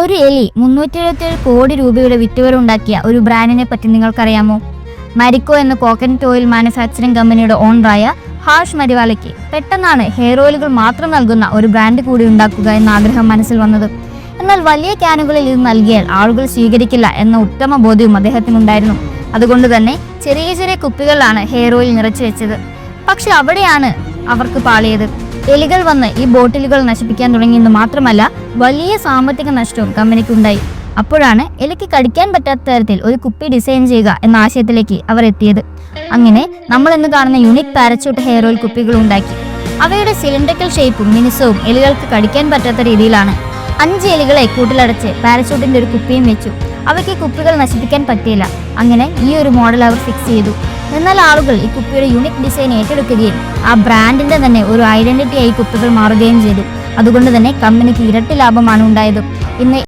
ഒരു എലി മുന്നൂറ്റി കോടി രൂപയുടെ വിറ്റുവരുണ്ടാക്കിയ ഒരു ബ്രാൻഡിനെ പറ്റി നിങ്ങൾക്കറിയാമോ? മരിക്കോ എന്ന കോക്കനട്ട് ഓയിൽ മാനുഫാക്ചറിംഗ് കമ്പനിയുടെ ഓണറായ ഹാഷ് മരിവാലയ്ക്ക് പെട്ടെന്നാണ് ഹെയർ ഓയിലുകൾ മാത്രം നൽകുന്ന ഒരു ബ്രാൻഡ് കൂടി ഉണ്ടാക്കുക എന്ന ആഗ്രഹം മനസ്സിൽ വന്നത്. എന്നാൽ വലിയ ക്യാനുകളിൽ ഇത് നൽകിയാൽ ആളുകൾ സ്വീകരിക്കില്ല എന്ന ഉത്തമ ബോധ്യവും അദ്ദേഹത്തിനുണ്ടായിരുന്നു. അതുകൊണ്ട് തന്നെ ചെറിയ ചെറിയ കുപ്പികളിലാണ് ഹെയർ ഓയിൽ നിറച്ചു വെച്ചത്. പക്ഷെ അവിടെയാണ് അവർക്ക് പാളിയത്. എലികൾ വന്ന് ഈ ബോട്ടിലുകൾ നശിപ്പിക്കാൻ തുടങ്ങിയെന്ന് മാത്രമല്ല വലിയ സാമ്പത്തിക നഷ്ടവും കമ്പനിക്കുണ്ടായി. അപ്പോഴാണ് എലിക്ക് കടിക്കാൻ പറ്റാത്ത തരത്തിൽ ഒരു കുപ്പി ഡിസൈൻ ചെയ്യുക എന്ന ആശയത്തിലേക്ക് അവർ എത്തിയത്. അങ്ങനെ നമ്മൾ ഇന്ന് കാണുന്ന യുണിക് പാരച്യൂട്ട് ഹെയർ ഓയിൽ കുപ്പികൾ ഉണ്ടാക്കി. അവയുടെ സിലിണ്ടറിക്കൽ ഷേപ്പും മിനുസവും എലികൾക്ക് കടിക്കാൻ പറ്റാത്ത രീതിയിലാണ്. അഞ്ച് എലികളെ കൂട്ടിലടച്ച് പാരച്യൂട്ടിന്റെ ഒരു കുപ്പിയും വെച്ചു. അവയ്ക്ക് കുപ്പികൾ നശിപ്പിക്കാൻ പറ്റിയില്ല. അങ്ങനെ ഈ ഒരു മോഡൽ അവർ ഫിക്സ് ചെയ്തു. എന്നാൽ ആളുകൾ ഈ കുപ്പിയുടെ യുണിക് ഡിസൈൻ ഏറ്റെടുക്കുകയും ആ ബ്രാൻഡിന്റെ തന്നെ ഒരു ഐഡന്റിറ്റി ആയി കുപ്പികൾ മാറുകയും ചെയ്തു. അതുകൊണ്ട് തന്നെ കമ്പനിക്ക് ഇരട്ടി ലാഭമാണ് ഉണ്ടായത്. ഇന്ന്